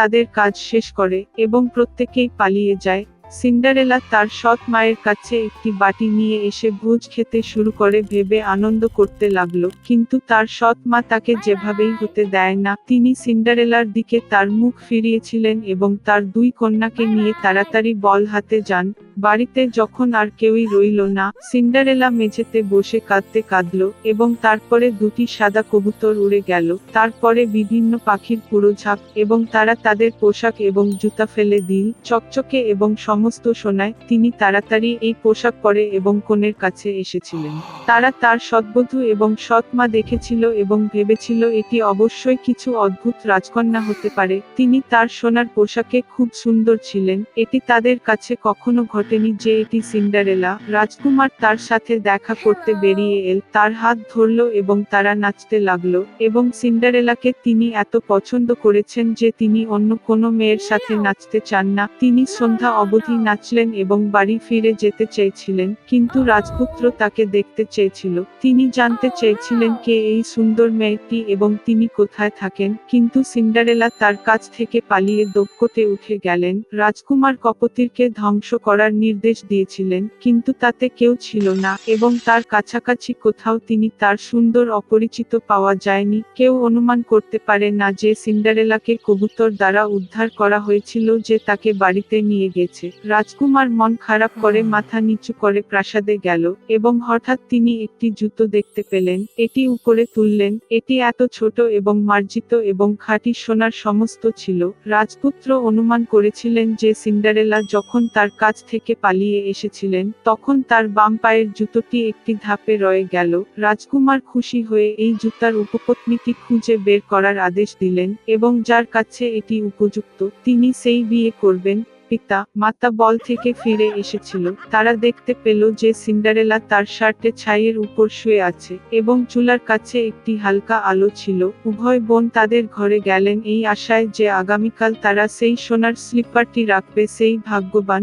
তাদের কাজ শেষ করে এবং প্রত্যেকেই পালিয়ে যায়। সিন্ডারেলা তার সৎ মায়ের কাছে একটি বাটি নিয়ে এসে ভোজ খেতে শুরু করে, ভেবে আনন্দ করতে লাগল। কিন্তু তার সৎ মা তাকে যেভাবেই হতে দেয় না, তিনি সিন্ডারেলার দিকে তার মুখ ফিরিয়েছিলেন এবং তার দুই কন্যাকে নিয়ে তাড়াতাড়ি বল হাতে যান। বাড়িতে যখন আর কেউই রইল না, সিন্ডারেলা মেঝেতে বসে কাঁদতে কাঁদলো এবং তারপরে দুটি সাদা কবুতর উড়ে গেল। তারপরে বিভিন্ন পাখির পুরো ঝাঁক এবং তারা তাদের পোশাক এবং জুতা ফেলে দিল। চকচকে এবং সমস্ত সোনায় তিনি তাড়াতাড়ি এই পোশাক পরে এবং কনের কাছে এসেছিলেন। তারা তার সৎবধূ এবং সৎ মা দেখেছিল এবং ভেবেছিল এটি অবশ্যই কিছু অদ্ভুত রাজকন্যা হতে পারে। তিনি তার সোনার পোশাকে খুব সুন্দর ছিলেন। এটি তাদের কাছে কখনো ঘটেনি যে এটি সিন্ডারেলা। রাজকুমার তার সাথে দেখা করতে বেরিয়ে এল, তার হাত ধরলো এবং তারা নাচতে লাগল এবং সিন্ডারেলাকে তিনি এত পছন্দ করেছেন যে তিনি অন্য কোনো মেয়ের সাথে নাচতে চান না। তিনি সন্ধ্যা অবধি নাচলেন এবং বাড়ি ফিরে যেতে চেয়েছিলেন, কিন্তু রাজপুত্র তাকে দেখতে চেয়েছিল। তিনি জানতে চেয়েছিলেন কে এই সুন্দর মেয়েটি এবং তিনি কোথায় থাকেন, কিন্তু সিন্ডারেলা তার কাছ থেকে পালিয়ে দক্ষতে উঠে গেলেন। রাজকুমার কপতিরকে ধ্বংস করার নির্দেশ দিয়েছিলেন, কিন্তু তাতে কেউ ছিল না এবং তার কাছাকাছি কোথাও তিনি তার সুন্দর অপরিচিত পাওয়া যায়নি। কেউ অনুমান করতে পারে না যে সিন্ডারেলাকে কবুতর দ্বারা উদ্ধার করা হয়েছিল যে তাকে বাড়িতে নিয়ে গেছে। রাজকুমার মন খারাপ করে মাথা নিচু করে প্রাসাদে গেল এবং হঠাৎ তিনি একটি জুতো দেখতে পেলেন। এটি উপরে তুললেন। এটি এত ছোট এবং মার্জিত এবং খাঁটি সোনার সমস্ত ছিল। রাজপুত্র অনুমান করেছিলেন যে সিন্ডারেলা যখন তার কাছ থেকে পালিয়ে এসেছিলেন তখন তার বাম পায়ের জুতোটি একটি ধাপে রয়ে গেল। রাজকুমার খুশি হয়ে এই জুতার উপপত্নীটি খুঁজে বের করার আদেশ দিলেন এবং যার কাছে এটি উপযুক্ত তিনি সেই বিয়ে করবেন। পিতা, মাতা বল থেকে ফিরে এসেছিল। তারা দেখতে পেল যে সিন্ডারেলা তার শার্টে ছাইয়ের উপর শুয়ে আছে এবং চুলার কাছে একটি হালকা আলো ছিল। উভয় বোন তাদের ঘরে গেলেন এই আশায় যে আগামীকাল তারা সেই সোনার স্লিপারটি রাখবে, সেই ভাগ্যবান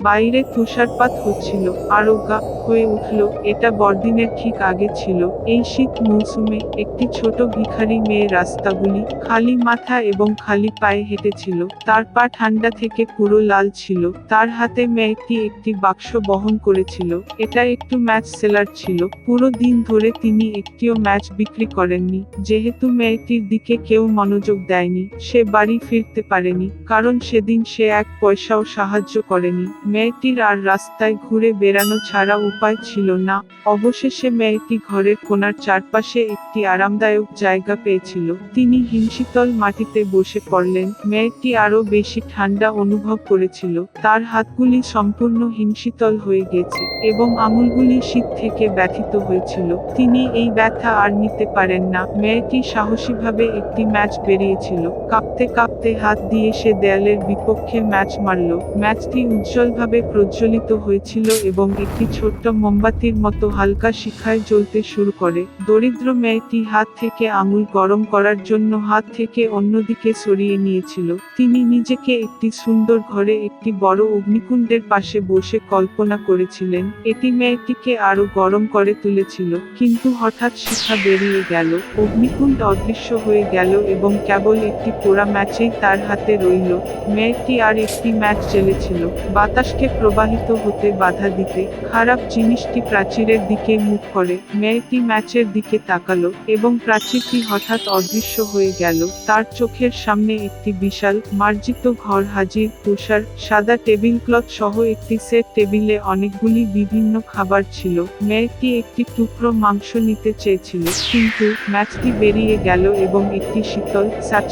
বাইরে তুষারপাত হচ্ছিল আরোগ্যা হয়ে উঠল, এটা বড়দিনের ঠিক আগে ছিল। এই শীত মৌসুমে একটি ছোট ভিখারি মেয়ে রাস্তাগুলি খালি মাথা এবং খালি পায়ে হেঁটেছিল। তার পা ঠান্ডা থেকে পুরো লাল ছিল। তার হাতে মেয়েটি একটি বাক্স বহন করেছিল। এটা একটু ম্যাচ সেলার ছিল। পুরো দিন ধরে তিনি একটিও ম্যাচ বিক্রি করেননি। যেহেতু মেয়েটির দিকে কেউ মনোযোগ দেয়নি, সে বাড়ি ফিরতে পারেনি, কারণ সেদিন সে এক পয়সাও সাহায্য করেনি। মেয়েটির আর রাস্তায় ঘুরে বেড়ানো ছাড়া উপায় ছিল না। অবশেষে মেয়েটি ঘরের কোনার চারপাশে একটি আরামদায়ক জায়গা পেয়েছিল। তিনি হিমশীতল মাটিতে বসে পড়লেন। মেয়েটি আরও বেশি ঠান্ডা অনুভব করেছিল। তার হাতগুলি সম্পূর্ণ হিমশীতল হয়ে গেছে এবং আঙুলগুলি শীত থেকে ব্যথিত হয়েছিল। তিনি এই ব্যথা আর নিতে পারেন না। মেয়েটি সাহসীভাবে একটি ম্যাচ বেরিয়েছিল। কাঁপতে কাঁপতে হাত দিয়ে সে দেয়ালের বিপক্ষে ম্যাচ মারল। ম্যাচটি উজ্জ্বলভাবে প্রজ্বলিত হয়েছিল এবং একটি ছোট্ট মোমবাতির মতো হালকা শিখায় জ্বলতে শুরু করে। দরিদ্র মেয়েটি হাত থেকে আঙুল গরম করার জন্য হাত থেকে অন্যদিকে সরিয়ে নিয়েছিল। তিনি নিজেকে একটি সুন্দর ঘরে একটি বড় অগ্নিকুণ্ডের পাশে বসে কল্পনা করেছিলেন, এটি মেয়েটিকে আরও গরম করে তুলেছিল, কিন্তু হঠাৎ শিখা বেরিয়ে গেল। অগ্নিকুণ্ড অদৃশ্য হয়ে গেল এবং কেবল একটি পোড়া ম্যাচেই তার হাতে রইল। মেয়েটি আর একটি ম্যাচ জ্বেলেছিল বাতাসকে প্রবাহিত হতে বাধা দিতে, খারাপ জিনিসটি প্রাচীরের দিকে মুখ করে, মেয়েটি ম্যাচের দিকে তাকালো, এবং প্রাচীরটি হঠাৎ অদৃশ্য হয়ে গেল। তার চোখের সামনে একটি বিশাল, মার্জিত ঘর হাজির, তুষার, সাদা টেবিল ক্লথ সহ একটি সেট টেবিলে অনেকগুলি বিভিন্ন খাবার ছিল। মেয়েটি একটি টুকরো মাংস নিতে চেয়েছিল, কিন্তু ম্যাচটি বেরিয়ে গেল এবং একটি শীতল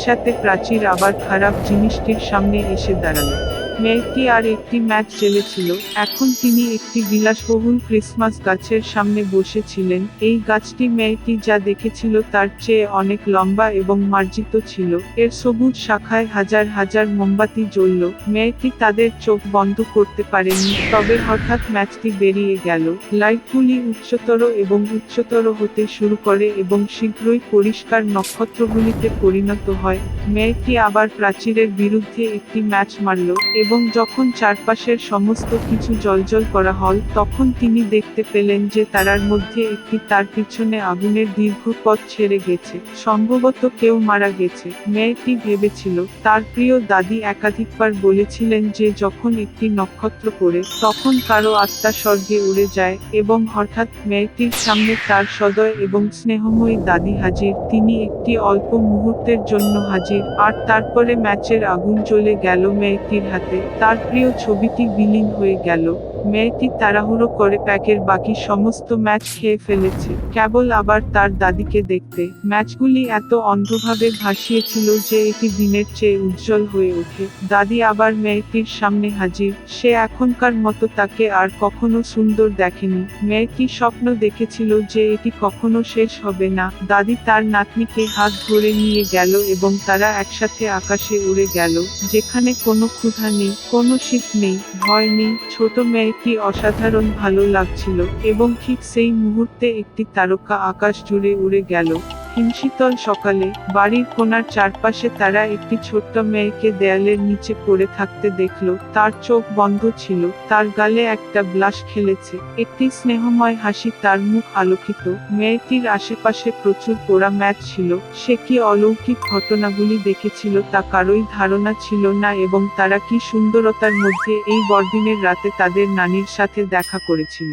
সাথে প্রাচীর আবার খারাপ জিনিসটির সামনে এসে দাঁড়াল। মেয়েটি আর একটি ম্যাচ জেলেছিল, এখন তিনি একটি বিলাসবহুল ক্রিসমাস গাছের সামনে বসেছিলেন, এই গাছটি মেয়েটি যা দেখেছিল তার চেয়ে অনেক লম্বা এবং মার্জিত ছিল, এর সবুজ শাখায় হাজার হাজার মোমবাতি জ্বলল, মেয়েটি তাদের চোখ বন্ধ করতে পারেনি, তবে হঠাৎ ম্যাচটি বেরিয়ে গেল, লাইটগুলি উচ্চতর এবং উচ্চতর হতে শুরু করে এবং শীঘ্রই পরিষ্কার নক্ষত্রগুলিতে পরিণত হয়, মেয়েটি আবার প্রাচীরের বিরুদ্ধে একটি ম্যাচ মারল এবং যখন চারপাশের সমস্ত কিছু জলজল করা হল তখন তিনি দেখতে পেলেন যে তারার মধ্যে একটি তার পিছনে আগুনের দীর্ঘ পথ ছেড়ে গেছে। সম্ভবত কেউ মারা গেছে। মেয়েটি ভেবেছিল, তার প্রিয় দাদি একাধিকবার বলেছিলেন যে যখন একটি নক্ষত্র পড়ে, তখন কারও আত্মা স্বর্গে উড়ে যায় এবং হঠাৎ মেয়েটির সামনে তার সদয় এবং স্নেহময়ী দাদি হাজির। তিনি একটি অল্প মুহূর্তের জন্য হাজির, আর তারপরে ম্যাচের আগুন চলে গেল মেয়েটির হাতে। তার প্রিয় ছবিটি বিলীন হয়ে গেল। মেয়েটি তাড়াহুড়ো করে প্যাকের বাকি সমস্ত ম্যাচ খেয়ে ফেলেছে। কেবল আবার তার দাদিকে দেখতে। ম্যাচগুলি এত অন্ধভাবে ভাসিয়েছিল যে এটি দিনের চেয়ে উজ্জ্বল হয়ে ওঠে। দাদি আবার মেয়েটির সামনে হাজির। সে এখনকার মতো তাকে আর কখনো সুন্দর দেখেনি। মেয়েটি স্বপ্ন দেখেছিল যে এটি কখনো শেষ হবে না। দাদি তার নাতনিকে হাত ধরে নিয়ে গেল এবং তারা একসাথে আকাশে উড়ে গেল। যেখানে কোনো ক্ষুধা নেই, কোনো শীত নেই, ভয় নেই, ছোট মেয়েটি অসাধারণ ভালো লাগছিল এবং ঠিক সেই মুহূর্তে একটি তারকা আকাশ জুড়ে উড়ে গেল। হিমশীতল সকালে বাড়ির কোনার চারপাশে তারা একটি ছোট্ট মেয়েকে দেয়ালের নিচে পড়ে থাকতে দেখল। তার চোখ বন্ধ ছিল, তার গালে একটা ব্লাশ খেলেছে। একটি স্নেহময় হাসি তার মুখ আলোকিত। মেয়েটির আশেপাশে প্রচুর পোড়া ম্যাচ ছিল। সে কি অলৌকিক ঘটনাগুলি দেখেছিল তা কারোই ধারণা ছিল না এবং তারা কি সুন্দরতার মধ্যে এই বড়দিনের রাতে তাদের নানির সাথে দেখা করেছিল।